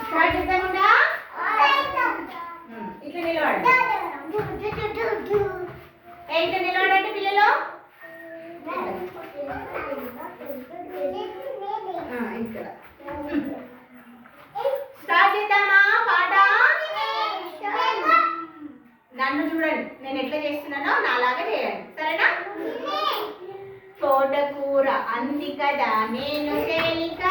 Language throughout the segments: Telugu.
Start hmm. ఇట్లా నిలబడి. ఇట్లా hmm, నన్ను చూడండి. నేను ఎట్లా చేస్తున్నానో నాలాగా చేయండి. సరేనా? తోటకూర అంది కదా నేను తేలిక.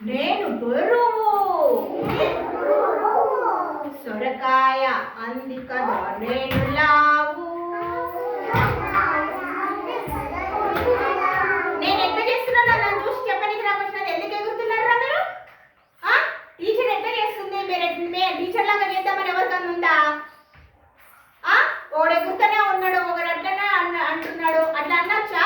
నేను బరువు సొరకాయ అంది కదా నేను లావు నేను ఎట్లా చేస్తున్నాను నన్ను చూసి చెప్పడానికి రాకుండా ఎందుకు ఎగురుతున్నారా మీరు? టీచర్ ఎట్లా చేస్తుంది? మీరు మేము టీచర్ లాగా చేద్దామని ఎవరికన్నా ఉందా? ఒకడు ఎగురుతూనే ఉన్నాడు ఒకడు అట్లనే అంటున్నాడు. అట్లా అన్నచ్చా?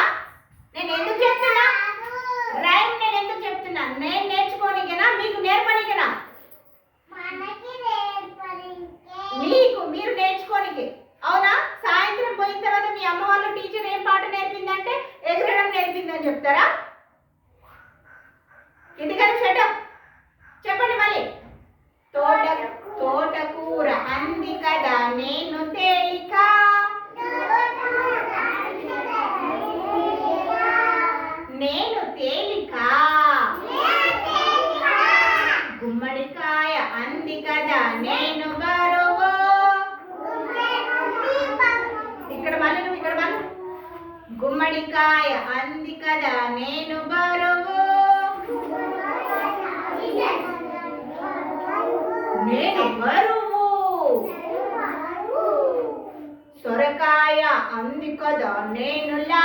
బొబ్బడికాయ అంది కదా నేను బరువు. నేను బరువు. సొరకాయ అంది కదా నేను లా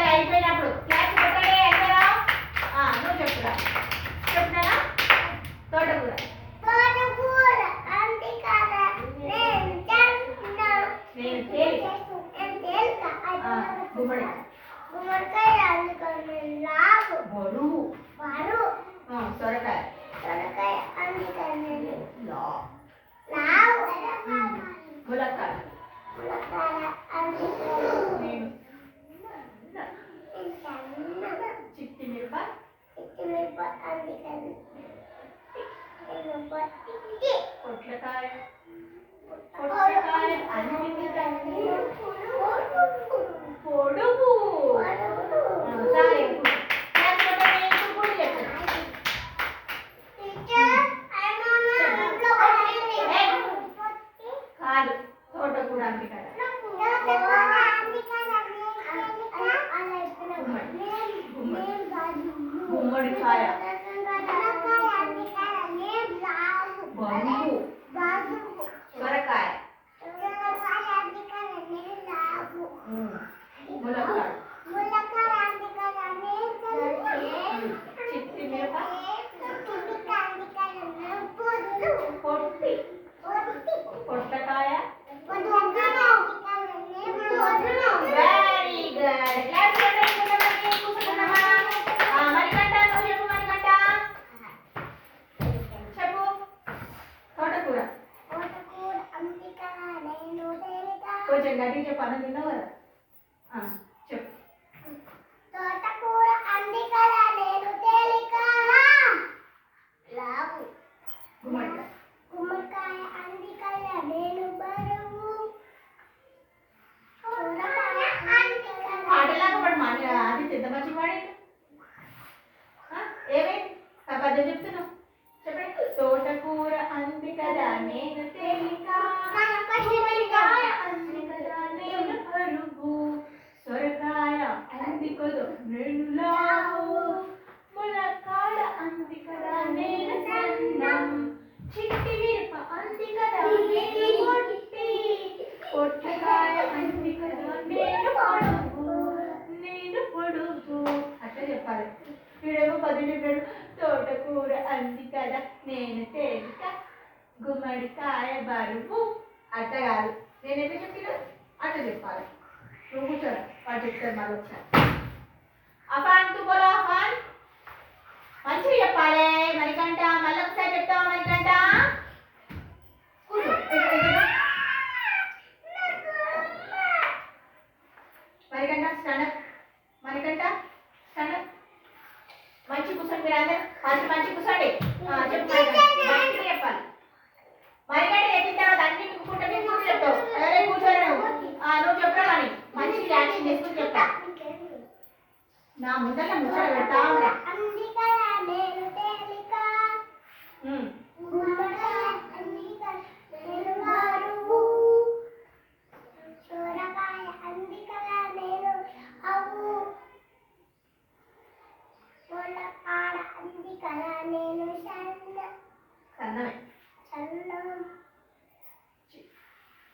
విషయాలు అయిపోయినప్పుడు Yeah. ఎంత మంచి వాడి ఏమే? అబద్ధం చెప్తున్నా వీడేమో పదిలిపోయాడు తోటకూర అంది కదా. నేను తేలిక గుమ్మడికాయ బరువు అట్ట కాదు నేనేమో చెప్పిన అట్ట చెప్పాలి. నువ్వు కూర్చోరా వాడు చెప్తారు మళ్ళీ ఒకసారి. అఫాన్ తు అఫాన్. మంచిగా చెప్పాలి. మణికంట మళ్ళీ ఒకసారి చెప్తావా Manikanta Manikanta stand up Manikanta stand up మంచి కూర్చోండి మీరు. అందరూ మంచి మంచి చెప్పాలి మరిగడి చెప్పిన తర్వాత అన్ని కూర్చుంటే మీరు కూర్చో చెప్తావు ఎవరే నువ్వు చెప్పరా కానీ మంచి యాక్షన్ చేసుకుని చెప్తా. నా ముందర ముచ్చట పెడతా ఉన్నా. కళ నేను సన్న సన్నమే సన్న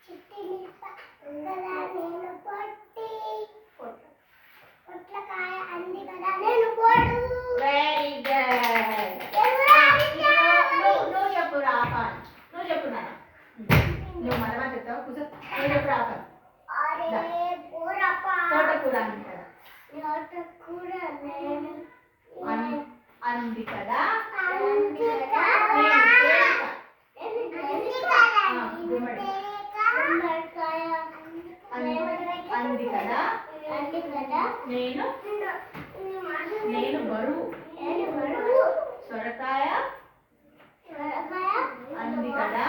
చిట్టి నిప్ప కదా నేను పొట్టి. పొట్లకాయ అంది కదా నేను పొడు. వెరీ గుడ్ నువ్వు చెప్పు రాపాలి నువ్వు చెప్పు నాన్న. అంది కదా? అంది కదా నేను నేను బరువు సొరకాయ అంది కదా?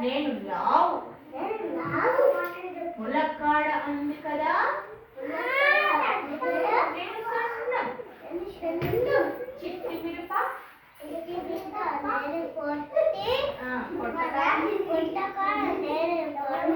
నేను లావు. ములక్కాడ అంది కదా? కొట్టక నేను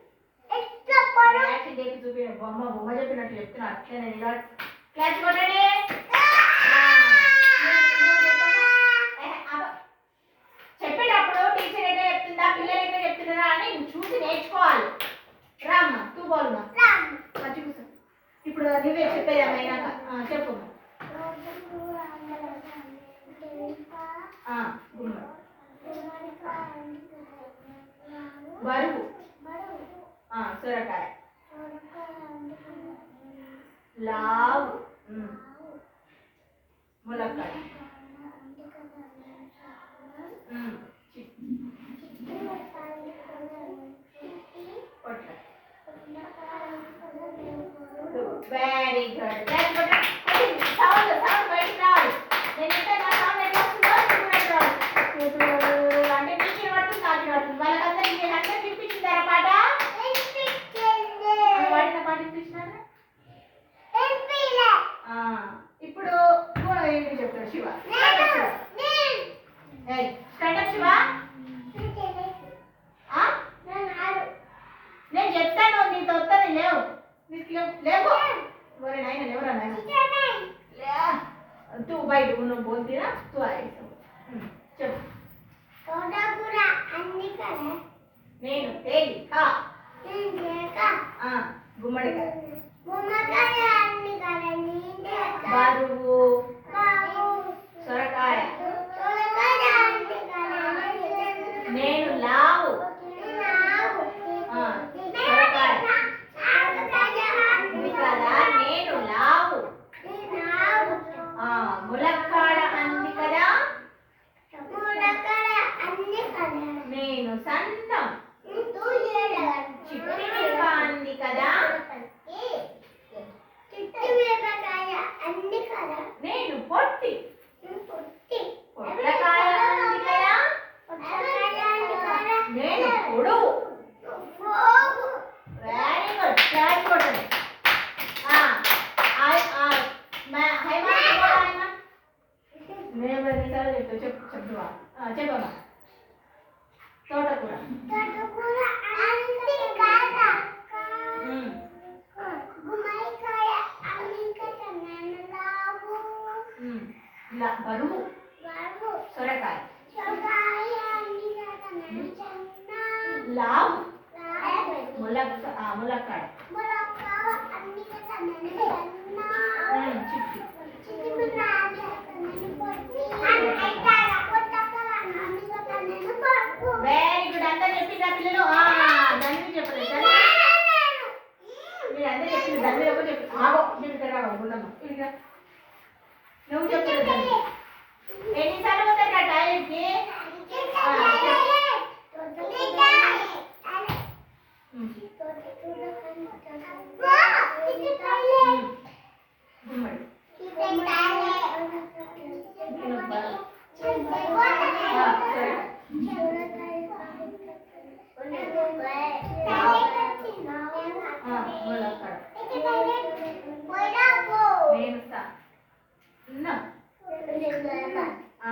చూపిన బొమ్మ బొమ్మ చెప్పినట్టు చెప్తున్నా అట్లనే ఇలా క్యాచ్ కొట్టండి. చెప్పేటప్పుడు టీచర్ ఎట్లా చెప్తుందా పిల్లలు ఎట్లా చెప్తున్నారా అని చూసి నేర్చుకోవాలి. రామ్మ తూ బాల్ మంచి కూర్చో. ఇప్పుడు నువ్వే చెప్పేది అమ్మాయినాక చెప్పు బరువు. సొరకాయ. లావ్. ములక్కాయ. barulho బరువు? సొరకాయ. లావ్? ములక్ ములక్కాడ.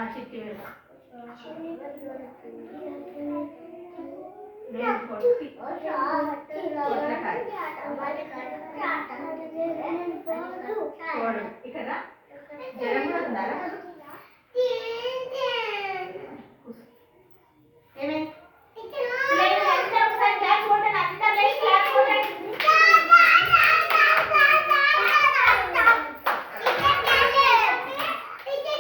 Ben çekiyorum. చూడు ఇక్కడ జ్వరం కూడా ఉందా ఏమే ఒకసారి క్లాస్ చూడండి అందరూ క్లాస్ చూడండి